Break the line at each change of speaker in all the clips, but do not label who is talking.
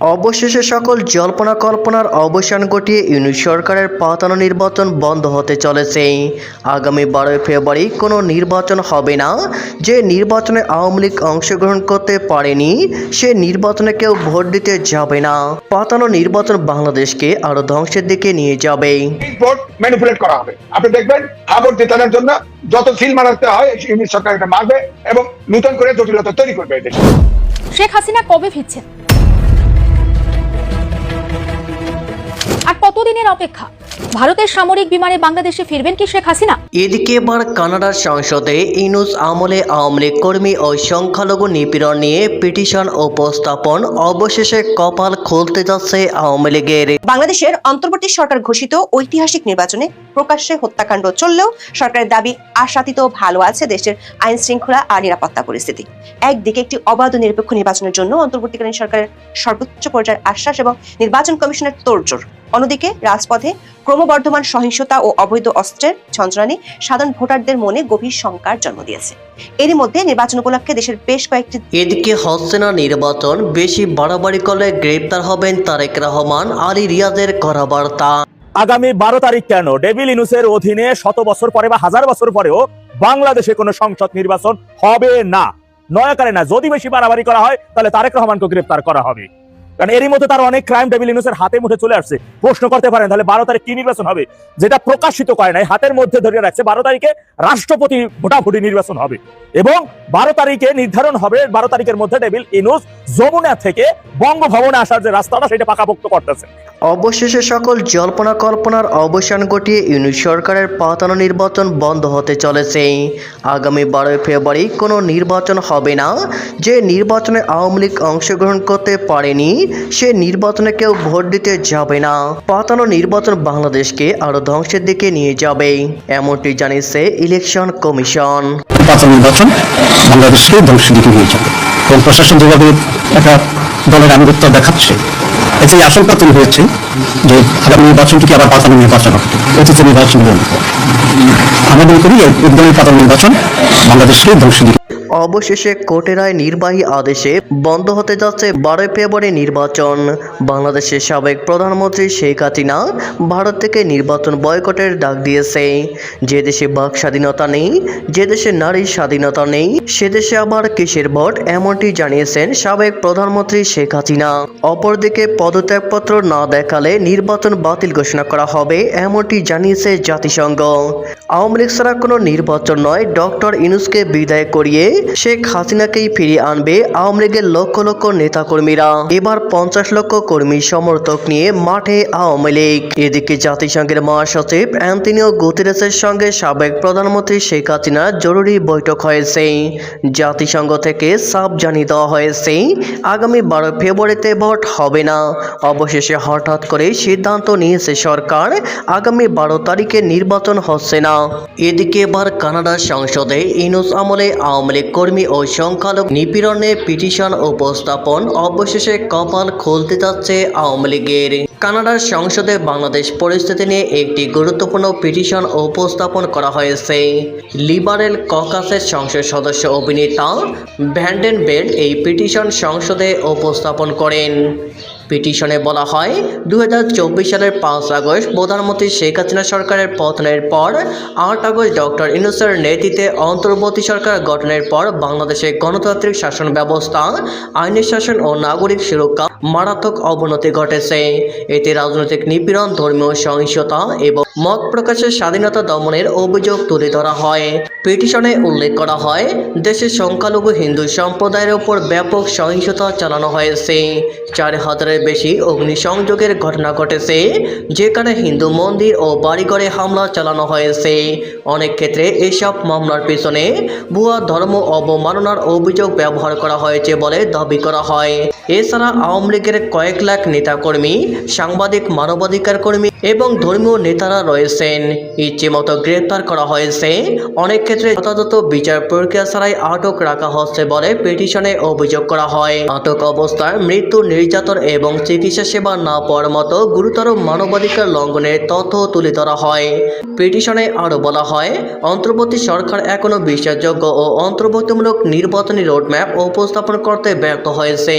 অবশেষে সকল জল্পনা কল্পনার অবসান ঘটিয়ে ইউনিট সরকারের পাতানো নির্বাচন বন্ধ হতে চলেছে। আগামী বারোই ফেব্রুয়ারি কোনো নির্বাচন হবে না। যে নির্বাচনে আওয়ামী লীগ অংশগ্রহণ করতে পারেনি সে নির্বাচনে কেউ ভোট দিতে যাবে না। পাতানো নির্বাচন বাংলাদেশকে আরও ধ্বংসের দিকে নিয়ে যাবে।
ভোট ম্যানিপুলেট করা হবে। আপনি দেখবেন আবার জেতানোর জন্য যত সিল মারাতে হয় ইউনিট সরকার এটা মারবে এবং নতুন করে জটিলতা তৈরি করবে
শেখ হাসিনা কবে ফিরছেন? আর কতদিনের অপেক্ষা? ভারতের সামরিক বিমানে বাংলাদেশে ফিরবেন কি শেখ হাসিনা?
এদিকে এবার কানাডার সংসদে ইনুস আমলে আওয়ামী লীগ কর্মী ও সংখ্যালঘু নিপীড়ন নিয়ে পিটিশন উপস্থাপন অবশেষে কপাল খুলতে যাচ্ছে আওয়ামী লীগের।
বাংলাদেশের অন্তর্বর্তী সরকার ঘোষিত ঐতিহাসিক নির্বাচনে প্রকাশ্যে হত্যাকাণ্ড চললেও সরকারের দাবি আশাতীত ভালো আছে দেশের আইন শৃঙ্খলা আর নিরাপত্তা পরিস্থিতি। একদিকে একটি অবাধ নিরপেক্ষ নির্বাচনের জন্য অন্তর্বর্তীকালীন সরকারের সর্বোচ্চ পর্যায়ের আশ্বাস এবং নির্বাচন কমিশনের তোড়জোড়। অন্যদিকে রাজপথে ক্রমবর্ধমান সহিংসতা ও অবৈধ অস্ত্রের ঝঞ্ঝনানি সাধারণ ভোটারদের মনে গভীর শঙ্কার জন্ম দিয়েছে। এরই মধ্যে নির্বাচন উপলক্ষে দেশের বেশ কয়েকটি
এদিকে হচ্ছে না নির্বাচন বেশি বাড়াবাড়ি করলে গ্রেপ্তার হবেন তারেক রহমান আলী রিয়াজের করা বার্তা
আগামী বারো তারিখ কেন? ডেভিল ইনুসের অধীনে শত বছর পরে বা হাজার বছর পরেও বাংলাদেশে কোনো সংসদ নির্বাচন হবে না। নয়াকারে না যদি বেশি বাড়াবাড়ি করা হয় তাহলে তারেক রহমানকে গ্রেপ্তার করা হবে। কারণ এরই মধ্যে তার অনেক ক্রাইম ডেভিল ইনুসের হাতে মুঠে চলে আসছে। প্রশ্ন করতে পারেন, তাহলে বারো তারিখ কি নির্বাচন হবে? যেটা প্রকাশিত করে নাই, হাতের মধ্যে ধরে রাখছে, বারো তারিখে রাষ্ট্রপতি ভোটাভুটি নির্বাচন হবে। এবং বারো তারিখে নির্ধারণ হবে, বারো তারিখের মধ্যে ডেভিল ইনুস যমুনা থেকে বঙ্গভবনে আসার যে রাস্তাটা, সেটা পাকাপোক্ত করতেছে।
অবশেষে সকল জল্পনা কল্পনার অবসান ঘটিয়ে ইউনিট সরকারের পাতানো নির্বাচন বন্ধ হতে চলেছে। আগামী বারোই ফেব্রুয়ারি কোনো নির্বাচন হবে না, যে নির্বাচনে আওয়ামী লীগ অংশগ্রহণ করতে পারেনি সে নির্বাচনে কেউ ভোট দিতে যাবে না। পাতানো নির্বাচন বাংলাদেশকে আরও ধ্বংসের দিকে নিয়ে যাবে, এমনটি জানিয়েছে ইলেকশন কমিশন।
নির্বাচন নির্বাচন বাংলাদেশকে ধ্বংসের দিকে নিয়ে যাবে। প্রশাসন যেভাবে একটা দলের আনুগত্য দেখাচ্ছে, এতে আশঙ্কা তৈরি হয়েছে যে আগামী আবার পাতানো নির্বাচন হবে। অতীতের নির্বাচন মনে করি এই ধরনের পাতানো নির্বাচন বাংলাদেশকে ধ্বংসের দিকে
অবশেষে কোর্টের রায় নির্বাহী আদেশে বন্ধ হতে যাচ্ছে বারোই ফেব্রুয়ারি নির্বাচন। বাংলাদেশের সাবেক প্রধানমন্ত্রী শেখ হাসিনা ভারত থেকে নির্বাচন বয়কটের ডাক দিয়েছে। যে দেশে বাক স্বাধীনতা নেই, যে দেশে নারীর স্বাধীনতা নেই, সে দেশে আবার কিসের ভোট এমনটি জানিয়েছেন সাবেক প্রধানমন্ত্রী শেখ হাসিনা। অপরদিকে পদত্যাগপত্র না দেখালে নির্বাচন বাতিল ঘোষণা করা হবে এমনটি জানিয়েছে জাতিসংঘ। আওয়ামী লীগ ছাড়া কোনো নির্বাচন নয়, ডক্টর ইনুসকে বিদায় করিয়ে শেখ হাসিনাকেই ফিরিয়ে আনবে আওয়ামী লীগের লক্ষ লক্ষ নেতাকর্মীরা। এবার পঞ্চাশ লক্ষ কর্মী সমর্থক নিয়ে মাঠে আওয়ামী লীগ। এদিকে জাতিসংঘের মহাসচিব অ্যান্টনিও গুতেরেসের সঙ্গে সাবেক প্রধানমন্ত্রী শেখ হাসিনার জরুরি বৈঠক হয়েছে। জাতিসংঘ থেকে সাফ জানিয়ে দেওয়া হয়েছে, আগামী বারো ফেব্রুয়ারিতে ভোট হবে না। অবশেষে হঠাৎ করে সিদ্ধান্ত নিয়েছে সরকার, আগামী বারো তারিখে নির্বাচন হচ্ছে না। এদিকে এবার কানাডার সংসদে ইনুস আমলে আওয়ামী লীগ কর্মী ও সংখ্যালঘু নিপীড়নে পিটিশন উপস্থাপন অবশেষে কপাল খুলতে যাচ্ছে আওয়ামী লীগের। কানাডার সংসদে বাংলাদেশ পরিস্থিতি নিয়ে একটি গুরুত্বপূর্ণ পিটিশন উপস্থাপন করা হয়েছে। লিবারেল ককাসের সংসদ সদস্য অভিনেতা ভ্যান্ডেন বেল্ট এই পিটিশন সংসদে উপস্থাপন করেন। পিটিশনে বলা হয় দু হাজার চব্বিশ সালের পাঁচ আগস্ট প্রধানমন্ত্রী শেখ হাসিনা সরকারের পতনের পর, আট আগস্ট ডক্টর ইনুসের নেতৃত্বে অন্তর্বর্তী সরকার গঠনের পর বাংলাদেশে গণতান্ত্রিক শাসন ব্যবস্থা, আইনের শাসন ও নাগরিক সুরক্ষা মারাত্মক অবনতি ঘটেছে। এতে রাজনৈতিক নিপীড়ন, ধর্মীয় সহিংসতা এবং মত প্রকাশের স্বাধীনতা দমনের অভিযোগ তুলে ধরা হয়। পিটিশনে উল্লেখ করা হয়, দেশের সংখ্যালঘু হিন্দু সম্প্রদায়ের উপর ব্যাপক সহিংসতা চালানো হয়েছে। চার হাজারের বেশি অগ্নিসংযোগের ঘটনা ঘটেছে, যেখানে হিন্দু মন্দির ও বাড়িঘরে হামলা চালানো হয়েছে। অনেক ক্ষেত্রে এসব মামলার পিছনে ভুয়া ধর্ম অবমাননার অভিযোগ ব্যবহার করা হয়েছে বলে দাবি করা হয়। এছাড়া আওয়ামী লীগের কয়েক লাখ নেতাকর্মী সাংবাদিক মানবাধিকার কর্মী এবং ধর্মীয় নেতারা রয়েছেন। ইচ্ছে মতো গ্রেপ্তার করা হয়েছে, অনেক ক্ষেত্রে যথাযথ বিচার প্রক্রিয়া ছাড়াই আটক রাখা হচ্ছে বলে পিটিশনে অভিযোগ করা হয়। আটক অবস্থায় মৃত্যু নির্যাতন এবং চিকিৎসা সেবা না পাওয়ার মতো গুরুতর মানবাধিকার লঙ্ঘনের তথ্য তুলে ধরা হয়। পিটিশনে আরও বলা হয়, অন্তর্বর্তী সরকার এখনও বিশ্বাসযোগ্য ও অন্তর্বর্তীমূলক নির্বাচনী রোডম্যাপ উপস্থাপন করতে ব্যর্থ হয়েছে।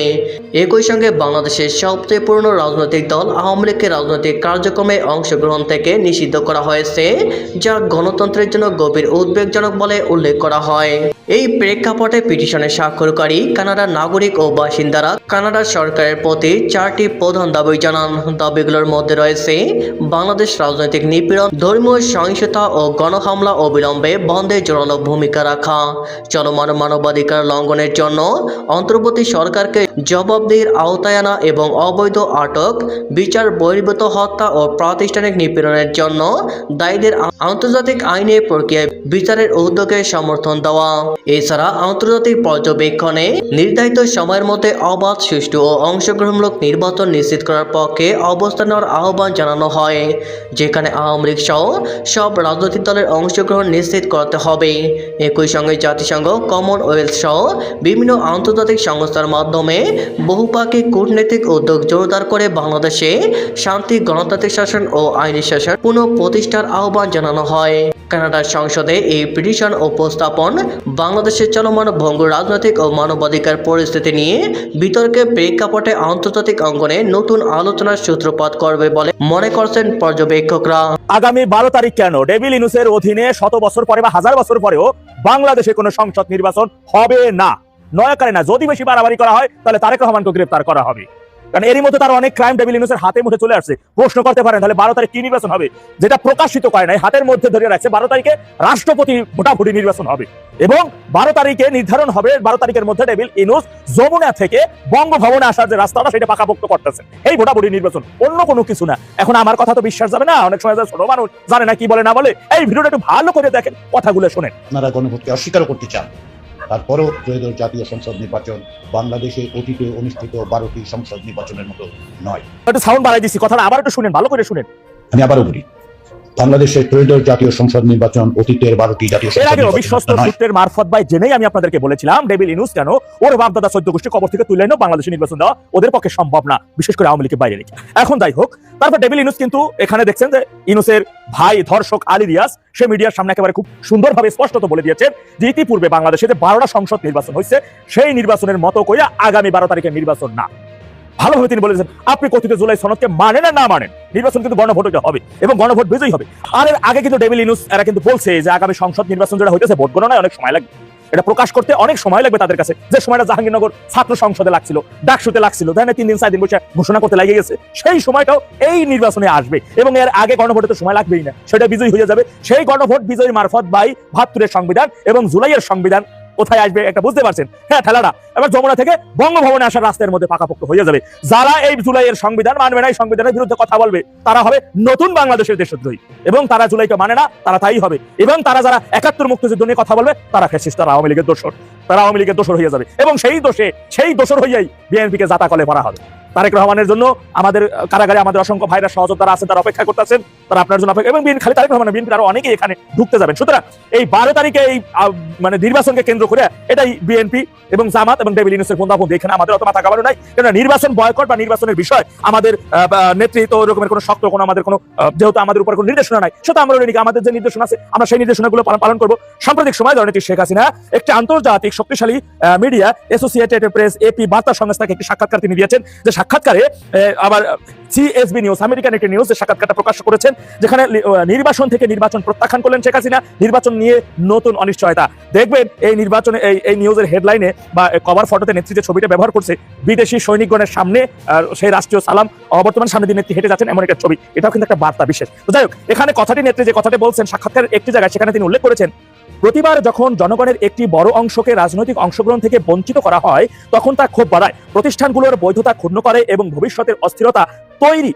একই সঙ্গে বাংলাদেশের সবচেয়ে পুরনো রাজনৈতিক দল আওয়ামী লীগের রাজনৈতিক কার্যক্রমে অংশগ্রহণ থেকে নিষিদ্ধ করা হয়েছে, যা গণতন্ত্রের জন্য গভীর উদ্বেগজনক বলে উল্লেখ করা হয়। এই প্রেক্ষাপটে পিটিশনে স্বাক্ষরকারী কানাডার নাগরিক ও বাসিন্দারা কানাডার সরকারের প্রতি চারটি প্রধান দাবি জানান। দাবিগুলোর মধ্যে রয়েছে, বাংলাদেশ রাজনৈতিক নিপীড়ন, ধর্মীয় সহিংসতা ও গণহামলা অবিলম্বে বন্ধে জোরালো ভূমিকা রাখা। চলমান মানবাধিকার লঙ্ঘনের জন্য অন্তর্বর্তী সরকারকে জবাবদিহির আওতায় আনা এবং অবৈধ আটক, বিচার, বহির্ভূত হত্যা ও প্রাতিষ্ঠানিক নিপীড়নের জন্য দায়ীদের আন্তর্জাতিক আইনের প্রক্রিয়ায় বিচারের উদ্যোগে সমর্থন দেওয়া। এছাড়া আন্তর্জাতিক পর্যবেক্ষণে নির্ধারিত সময়ের মধ্যে অবাধ, সুষ্ঠু ও অংশগ্রহণমূলক নির্বাচন নিশ্চিত করার পক্ষে অবস্থান আহ্বান জানানো হয়, যেখানে আওয়ামী লীগ সহ সব রাজনৈতিক দলের অংশগ্রহণ নিশ্চিত করতে হবে। একই সঙ্গে জাতিসংঘ, কমনওয়েলথ সহ বিভিন্ন আন্তর্জাতিক সংস্থার মাধ্যমে বহুপাক্ষিক কূটনৈতিক উদ্যোগ জোরদার করে বাংলাদেশে শান্তি, গণতান্ত্রিক শাসন ও আইনি শাসন পুনঃ প্রতিষ্ঠার আহ্বান জানানো হয়। কানাডার সংসদে এই পিটিশন উপস্থাপন বাংলাদেশের চলমান ভঙ্গ রাজনৈতিক ও মানবাধিকার পরিস্থিতি নিয়ে বিতর্কের প্রেক্ষাপটে আন্তর্জাতিক অঙ্গনে নতুন আলোচনার সূত্রপাত করবে বলে মনে করছেন পর্যবেক্ষকরা।
আগামী বারো তারিখ কেন ডেভিল ইনুসের অধীনে শত বছর পরে বা হাজার বছর পরেও বাংলাদেশে কোনো সংসদ নির্বাচন হবে না? নয়াকারে না, যদি বেশি বাড়াবাড়ি করা হয়, তাহলে তারেক রহমানকে গ্রেপ্তার করা হবে। কারণ এরই মধ্যে তার অনেক ক্রাইম ডেভিল ইনুসের হাতে মুঠে চলে আসছে। প্রশ্ন করতে পারেন, তাহলে বারো তারিখ কি নির্বাচন হবে? যেটা প্রকাশিত করে নাই, হাতের মধ্যে ধরে রাখছে, বারো তারিখে রাষ্ট্রপতি ভোটাভুটি নির্বাচন হবে। এবং বারো তারিখে নির্ধারণ হবে, বারো তারিখের মধ্যে ডেভিল ইনুস যমুনা থেকে বঙ্গভবনে আসার যে রাস্তাটা, সেটা পাকাপোক্ত করতেছে। এই ভোটাভুটি নির্বাচন অন্য কোনো কিছু না। এখন আমার কথা তো বিশ্বাস যাবে না, অনেক সময় যারা ছোট মানুষ জানে না কি বলে, না বলে। এই ভিডিওটা একটু ভালো করে দেখেন, কথাগুলো শোনেন।
আপনারা গণভোটকে অস্বীকার করতে চান। তারপরও ত্রয়োদশ জাতীয় সংসদ নির্বাচন বাংলাদেশে অতীতে অনুষ্ঠিত বারোটি সংসদ নির্বাচনের মতো নয়।
একটু সাউন্ড বাড়াই দিচ্ছি কথাটা আবার একটু শুনেন ভালো করে শুনেন।
আমি আবারও বলি বাংলাদেশের ত্রয়োদশ জাতীয় সংসদ নির্বাচন অতীতের বারোটি জাতীয়
এর আগে অবিশ্বস্ত সূত্রের মারফত বাই জেনেই আমি আপনাদেরকে বলেছিলাম ডেভিল ইনুস কেন ওর বাপদাদা সৈদ্য গোষ্ঠী কবর থেকে তুলে এনেও বাংলাদেশে নির্বাচন দেওয়া ওদের পক্ষে সম্ভব না বিশেষ করে আওয়ামী লীগের বাইরে রেখে এখন যাই হোক তারপর ডেভিল ইনুস কিন্তু এখানে দেখছেন যে ইনুসের ভাই ধর্ষক আলী রিয়াজ সে মিডিয়ার সামনে একেবারে খুব সুন্দরভাবে স্পষ্টত বলে দিয়েছেন যে ইতিপূর্বে বাংলাদেশে যে বারোটা সংসদ নির্বাচন হয়েছে সেই নির্বাচনের মতো কইয়া আগামী বারো তারিখের নির্বাচন না। ভালোভাবে তিনি বলেছেন, আপনি কথিত জুলাই সনদকে মানেন না মানেন। নির্বাচন কিন্তু গণভোটে হবে এবং গণভোট বিজয়ী হবে। আর এর আগে কিন্তু ডেভিল ইনুস এরা কিন্তু বলছে যে, আগামী সংসদ নির্বাচন যেটা হইতেছে, ভোট গণনায় অনেক সময় লাগবে। এটা প্রকাশ করতে অনেক সময় লাগবে তাদের কাছে। যে সময়টা জাহাঙ্গীরনগর ছাত্র সংসদে লাগছিল, ডাকসুতে লাগছিল তাই তিন দিন, চার দিন বসে ঘোষণা করতে লাগিয়ে গেছে, সেই সময়টাও এই নির্বাচনে আসবে এবং এর আগে গণভোটে তো সময় লাগবেই না। সেটা বিজয়ী হয়ে যাবে। সেই গণভোট বিজয়ী মারফত বাই ভাত্তুরের সংবিধান এবং জুলাইয়ের সংবিধান কোথায় আসবে একটা বুঝতে পারছেন? হ্যাঁ ঠেলাটা এবার যমুনা থেকে বঙ্গভবনে আসার রাস্তার মধ্যে পাকাপোক্ত হয়ে যাবে। যারা এই জুলাইয়ের সংবিধান মানবে না, এই সংবিধানের বিরুদ্ধে কথা বলবে, তারা হবে নতুন বাংলাদেশের দেশদ্রোহী। এবং তারা জুলাইকে মানে না, তারা তাই হবে। এবং তারা যারা একাত্তর মুক্তিযুদ্ধ নিয়ে কথা বলবে, তারা ফেসিস তারা আওয়ামী লীগের দোষর। তারা আওয়ামী লীগের দোষর হয়ে যাবে। এবং সেই দোষে, সেই দোষর হইয়াই বিএনপিকে জাতা কলে ভরা হবে। তারেক রহমানের জন্য আমাদের কারাগারে আমাদের অসংখ্য ভাইরা সহযোদ্ধারা আছেন তারা অপেক্ষা করতেছেন, তারা আপনার জন্য অপেক্ষা এবং বিএনপি খালি তারেক রহমান বিএনপির আরও অনেকেই এখানে ঢুকতে যাবেন। সুতরাং এই বারো তারিখে এই মানে নির্বাচনকে কেন্দ্র করে এটাই বিএনপি এবং জামাত এবং ডেভিল ইউনুসের বন্ধাবন্ধি। এখানে আমাদের অত মাথা কামানো নাই। কেননা নির্বাচন বয়কট বা নির্বাচনের বিষয় আমাদের নেতৃত্ব ওরকমের কোনো শক্ত কোনো আমাদের কোনো যেহেতু আমাদের উপর কোনো নির্দেশনা নাই সেটা আমরা আমাদের যে নির্দেশনা আছে, আমরা সেই নির্দেশনাগুলো পালন- করব। সাম্প্রতিক সময় জননেত্রী শেখ হাসিনা একটি আন্তর্জাতিক শক্তিশালী মিডিয়া অ্যাসোসিয়েটেড প্রেস এপি বার্তা সংস্থাকে একটি সাক্ষাৎকার তিনি দিয়েছেন, যে সাক্ষাৎকারে আবার সিএসবি নিউজ, আমেরিকান একটি নিউজ সাক্ষাৎকারটা প্রকাশ করেছেন, যেখানে নির্বাচন থেকে নির্বাচন প্রত্যাখ্যান করলেন শেখ হাসিনা, নির্বাচন নিয়ে নতুন অনিশ্চয়তা। দেখবেন এই নির্বাচনে, এই এই নিউজের হেডলাইনে বা কভার ফটোতে যে ছবিটা ব্যবহার করছে, বিদেশি সৈনিকগণের সামনে সেই রাষ্ট্রীয় সালাম, অবর্তমান সামনে দিয়ে নেত্রী হেঁটে যাচ্ছেন এমন একটা ছবি। এটাও কিন্তু একটা বার্তা বিশেষ। তো যাই হোক, এখানে কথাটি নেত্রী যে কথাটি বলছেন, সাক্ষাৎকারের একটি জায়গায় সেখানে তিনি উল্লেখ করেছেন প্রতিবার যখন জনগণের একটি বড় অংশকে রাজনৈতিক অংশগ্রহণ থেকে বঞ্চিত করা হয়, তখন তা ক্ষোভ বাড়ায়। প্রতিষ্ঠানগুলোর বৈধতা ক্ষুণ্ণ করে এবং ভবিষ্যতের অস্থিরতা তৈরি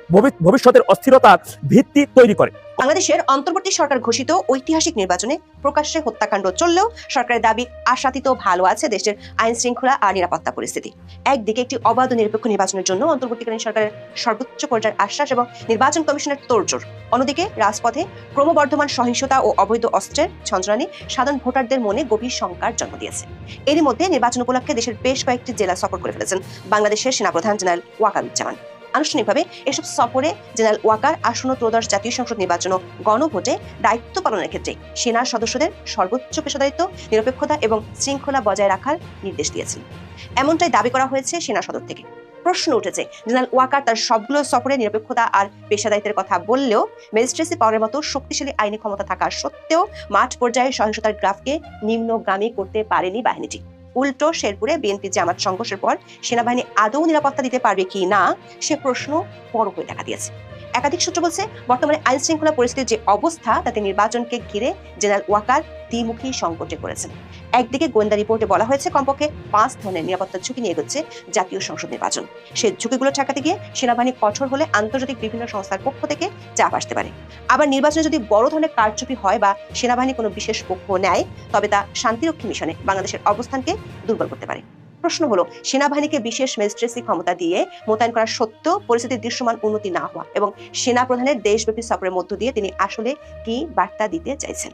ভবিষ্যতের অস্থিরতার ভিত্তি তৈরি করে।
বাংলাদেশের অন্তর্বর্তী সরকার ঘোষিত ঐতিহাসিক নির্বাচনে প্রকাশ্যে হত্যাকাণ্ড চললেও সরকারের দাবি আশাতীত ভালো আছে দেশের আইন শৃঙ্খলা আর নিরাপত্তা পরিস্থিতি। একদিকে একটি অবাধ নিরপেক্ষ নির্বাচনের জন্য অন্তর্বর্তীকালীন সরকারের সর্বোচ্চ পর্যায়ের আশ্বাস এবং নির্বাচন কমিশনের তোড়জোড়। অন্যদিকে রাজপথে ক্রমবর্ধমান সহিংসতা ও অবৈধ অস্ত্রের ছঞ্চনানি সাধারণ ভোটারদের মনে গভীর শঙ্কার জন্ম দিয়েছে। এরই মধ্যে নির্বাচন উপলক্ষে দেশের বেশ কয়েকটি জেলা সফর করে ফেলেছেন বাংলাদেশের সেনাপ্রধান জেনারেল ওয়াকারুজ্জামান আনুষ্ঠানিকভাবে এসব সফরে জেনারেল ওয়াকার আসন্ন ত্রয়োদশ জাতীয় সংসদ নির্বাচন গণভোটে দায়িত্ব পালনের ক্ষেত্রে সেনার সদস্যদের সর্বোচ্চ পেশাদারিত্ব, নিরপেক্ষতা এবং শৃঙ্খলা বজায় রাখার নির্দেশ দিয়েছেন। এমনটাই দাবি করা হয়েছে সেনা সদর থেকে। প্রশ্ন উঠেছে, জেনারেল ওয়াকার তার সবগুলো সফরে নিরপেক্ষতা আর পেশাদারিত্বের কথা বললেও ম্যাজিস্ট্রেসি পাওয়ারের মতো শক্তিশালী আইনি ক্ষমতা থাকা সত্ত্বেও মাঠ পর্যায়ে সহিংসতার গ্রাফকে নিম্নগামী করতে পারেনি বাহিনীটি। উল্টো শেরপুরে বিএনপি জামাত সংঘর্ষের পর সেনাবাহিনী আদৌ নিরাপত্তা দিতে পারবে কি না, সে প্রশ্ন বড় করে দেখা দিয়েছে। একাধিক সূত্র বলছে, বর্তমানে আইন শৃঙ্খলা পরিস্থিতির যে অবস্থা, তাতে নির্বাচনকে ঘিরে জেনারেল ওয়াকার দ্বিমুখী সংকটে পড়েছেন। একদিকে গোয়েন্দা রিপোর্টে বলা হয়েছে, কমপক্ষে পাঁচ ধরনের নিরাপত্তা ঝুঁকি নিয়ে এগোচ্ছে জাতীয় সংসদ নির্বাচন। সে ঝুঁকিগুলো ঠেকাতে গিয়ে সেনাবাহিনী কঠোর হলে আন্তর্জাতিক বিভিন্ন সংস্থার পক্ষ থেকে চাপ আসতে পারে। আবার নির্বাচনে যদি বড় ধরনের কারচুপি হয় বা সেনাবাহিনী কোনো বিশেষ পক্ষ নেয়, তবে তা শান্তিরক্ষী মিশনে বাংলাদেশের অবস্থানকে দুর্বল করতে পারে। প্রশ্ন হলো সেনাবাহিনীকে বিশেষ ম্যাজিস্ট্রেসি ক্ষমতা দিয়ে মোতায়েন করা সত্ত্বেও পরিস্থিতির দৃশ্যমান উন্নতি না হওয়া এবং সেনা প্রধানের দেশব্যাপী সফরের মধ্য দিয়ে তিনি আসলে কি বার্তা দিতে চাইছেন?